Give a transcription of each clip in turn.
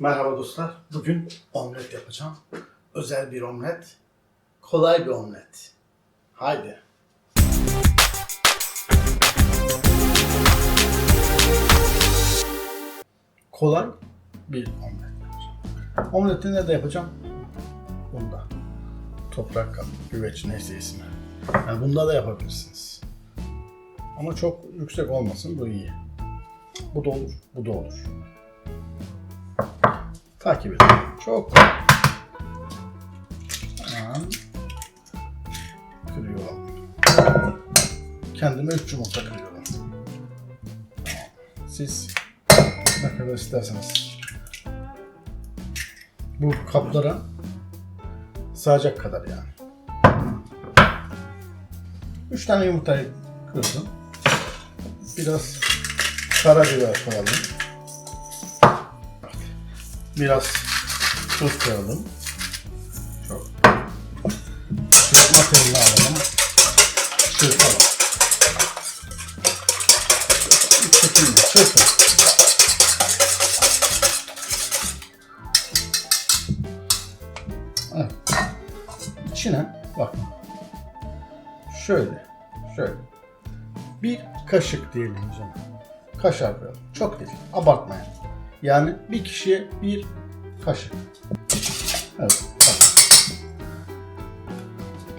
Merhaba dostlar. Bugün omlet yapacağım. Özel bir omlet. Kolay bir omlet. Haydi. Kolay bir omlet. Omleti nerede yapacağım? Bunda. Toprak güveç neyse ismi. Yani bunda da yapabilirsiniz. Ama çok yüksek olmasın, bu iyi. Bu da olur, bu da olur. Takip edin. Çok kolay. Hemen kırıyorum. Kendime 3 yumurta kırıyorum. Siz ne kadar isterseniz. Bu kaplara sığacak kadar yani. 3 tane yumurtayı kırdım. Biraz karabiber koyalım. Biraz tuz koyalım. Çok. Çırpma telini alalım. Çırpalım. Şekilde çırpın. Evet. İçine bakın. Şöyle. Şöyle. Bir kaşık diyelim canım. Kaşar koyalım. Çok değil. Abartmayın. Yani bir kişiye bir kaşık. Evet.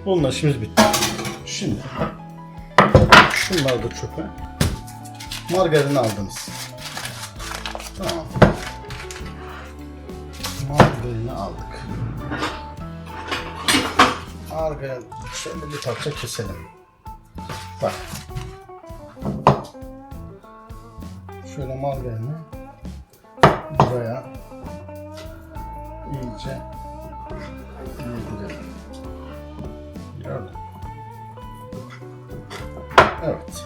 Bununla işimiz bitti. Şimdi şunları da çöpe. Margarini aldınız. Tamam. Margarini aldık. Margarin şöyle bir parça keselim. Bak. Şöyle margarini buraya iyice yedirelim. Gördün. mü? Evet.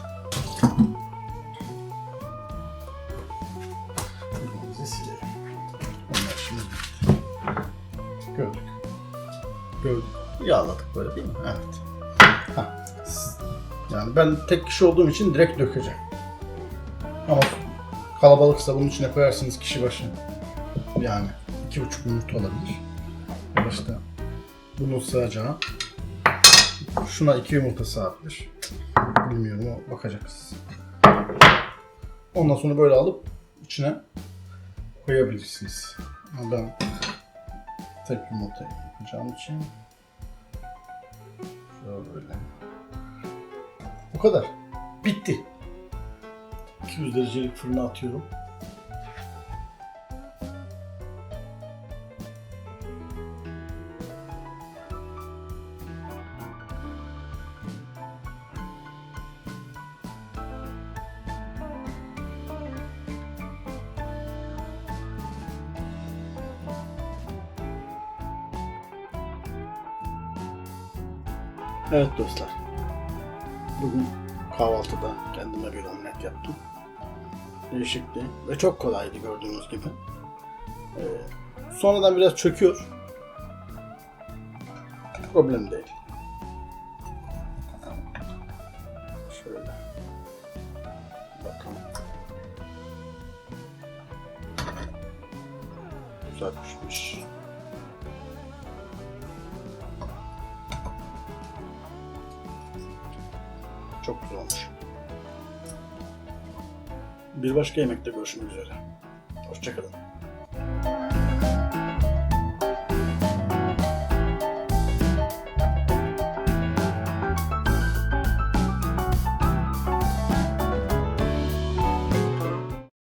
Elimizi. Gördük. Gördük. Yağladık böyle değil mi? Evet. Ha. Yani ben tek kişi olduğum için direkt dökeceğim. Ama kalabalıksa bunun içine koyarsınız kişi başı. Yani iki buçuk yumurta olabilir. Ya işte bunun. Şuna iki yumurta sığabilir. Bilmiyorum o bakacağız. Ondan sonra böyle alıp içine koyabilirsiniz. Ama ben tek yumurta yapacağım için şöyle. Bu kadar. Bitti. 200 derecelik fırına atıyorum. Evet dostlar. Bugün kahvaltıda kendime bir omlet yaptım. Değişikti ve çok kolaydı gördüğünüz gibi. Ee, sonradan biraz çöküyor. Problem değil. Şöyle. Bakalım. Güzel pişmiş. Çok güzel olmuş. Bir başka yemekte görüşmek üzere. Hoşçakalın.